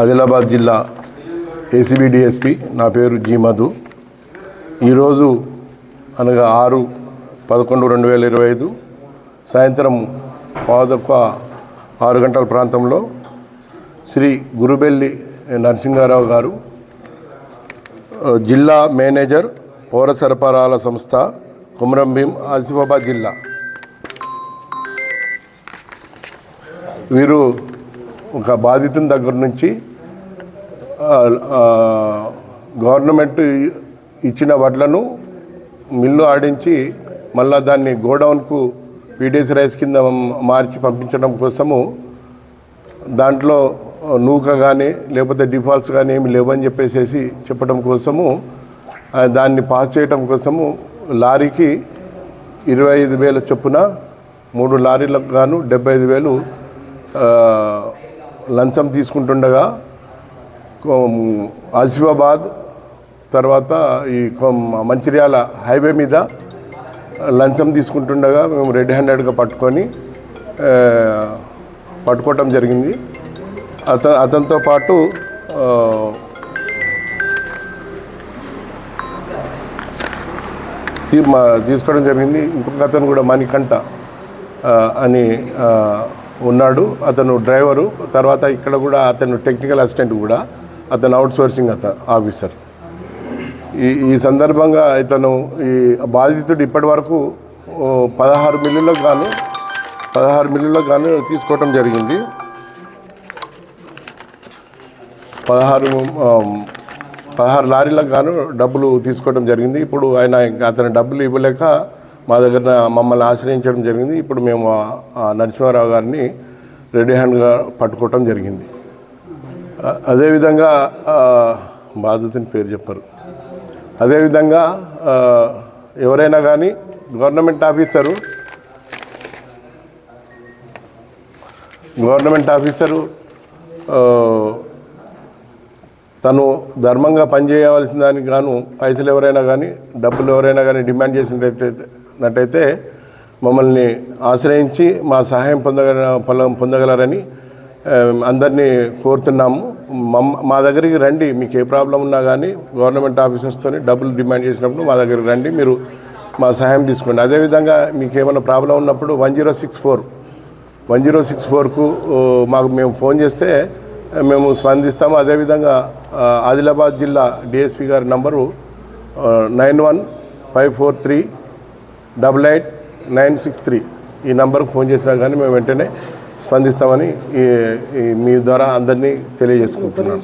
ఆదిలాబాద్ జిల్లా ACB DSP నా పేరు జీ మధు. ఈరోజు అనగా ఆరు పదకొండు రెండు వేల ఇరవై ఐదు సాయంత్రం పాదొక్క ఆరు గంటల ప్రాంతంలో శ్రీ గురుబెల్లి నరసింహారావు గారు జిల్లా మేనేజర్ పౌర సరఫరాల సంస్థ కుమరం భీం ఆసిఫాబాద్ జిల్లా. వీరు ఒక బాధితుని దగ్గర నుంచి గవర్నమెంట్ ఇచ్చిన వడ్లను మిల్లు ఆడించి మళ్ళా దాన్ని గోడౌన్కు పీడిఎస్ రైస్ కింద మార్చి పంపించడం కోసము దాంట్లో నూక కానీ లేకపోతే డిఫాల్ట్స్ కానీ ఏమి లేవని చెప్పేసి చెప్పడం కోసము దాన్ని పాస్ చేయడం కోసము లారీకి ఇరవై ఐదు వేల చొప్పున మూడు లారీలకు గాను డెబ్బై ఐదు వేలు లంచం తీసుకుంటుండగా ఆసిఫాబాద్ తర్వాత ఈ కొం- మంచిర్యాల హైవే మీద లంచం తీసుకుంటుండగా మేము రెడ్ హ్యాండెడ్గా పట్టుకొని పట్టుకోవటం జరిగింది. అత అతనితో పాటు తీ- తీసుకోవడం జరిగింది. ఇంకొక అతను కూడా మణికంఠ అని ఉన్నాడు. అతను డ్రైవరు. తర్వాత ఇక్కడ కూడా అతను టెక్నికల్ అసిస్టెంట్ కూడా. అతను అవుట్సోర్సింగ్ అత ఆఫీసర్. ఈ ఈ సందర్భంగా ఇతను ఈ బాధితుడు ఇప్పటి వరకు పదహారు మిల్లులకు గాను పదహారు మిల్లులకు గాను తీసుకోవటం జరిగింది. పదహారు పదహారు లారీలకు గాను డబ్బులు తీసుకోవడం జరిగింది. ఇప్పుడు ఆయన అతని డబ్బులు ఇవ్వలేక మా దగ్గర మమ్మల్ని ఆశ్రయించడం జరిగింది. ఇప్పుడు మేము నరసింహారావు గారిని రెడీ హ్యాండ్గా పట్టుకోవటం జరిగింది. అదేవిధంగా బాధ్యతని బాధితుని పేరు చెప్పరు. అదేవిధంగా ఎవరైనా కానీ గవర్నమెంట్ ఆఫీసరు గవర్నమెంట్ ఆఫీసరు తను ధర్మంగా పనిచేయవలసిన దానికి గాను పైసలు ఎవరైనా కానీ డబ్బులు ఎవరైనా కానీ డిమాండ్ చేసినట్టయితే నట్టయితే మమ్మల్ని ఆశ్రయించి మా సహాయం పొందగల పొలం పొందగలరని అందరినీ కోరుతున్నాము. మమ్మ మా దగ్గరికి రండి మీకు ఏ ప్రాబ్లం ఉన్నా కానీ గవర్నమెంట్ ఆఫీసర్స్తో డబ్బులు డిమాండ్ చేసినప్పుడు మా దగ్గరికి రండి మీరు మా సహాయం తీసుకోండి. అదేవిధంగా మీకు ఏమైనా ప్రాబ్లం ఉన్నప్పుడు one zero six four one zero six ఫోర్కు మాకు మేము ఫోన్ చేస్తే మేము స్పందిస్తాము. అదేవిధంగా ఆదిలాబాద్ జిల్లా డిఎస్పీ గారి number nine one five four three double eight nine six three. ఈ నంబర్కి ఫోన్ చేసినా కానీ మేము వెంటనే స్పందిస్తామని ఈ- ఈ మీ ద్వారా అందరినీ తెలియజేసుకుంటున్నాను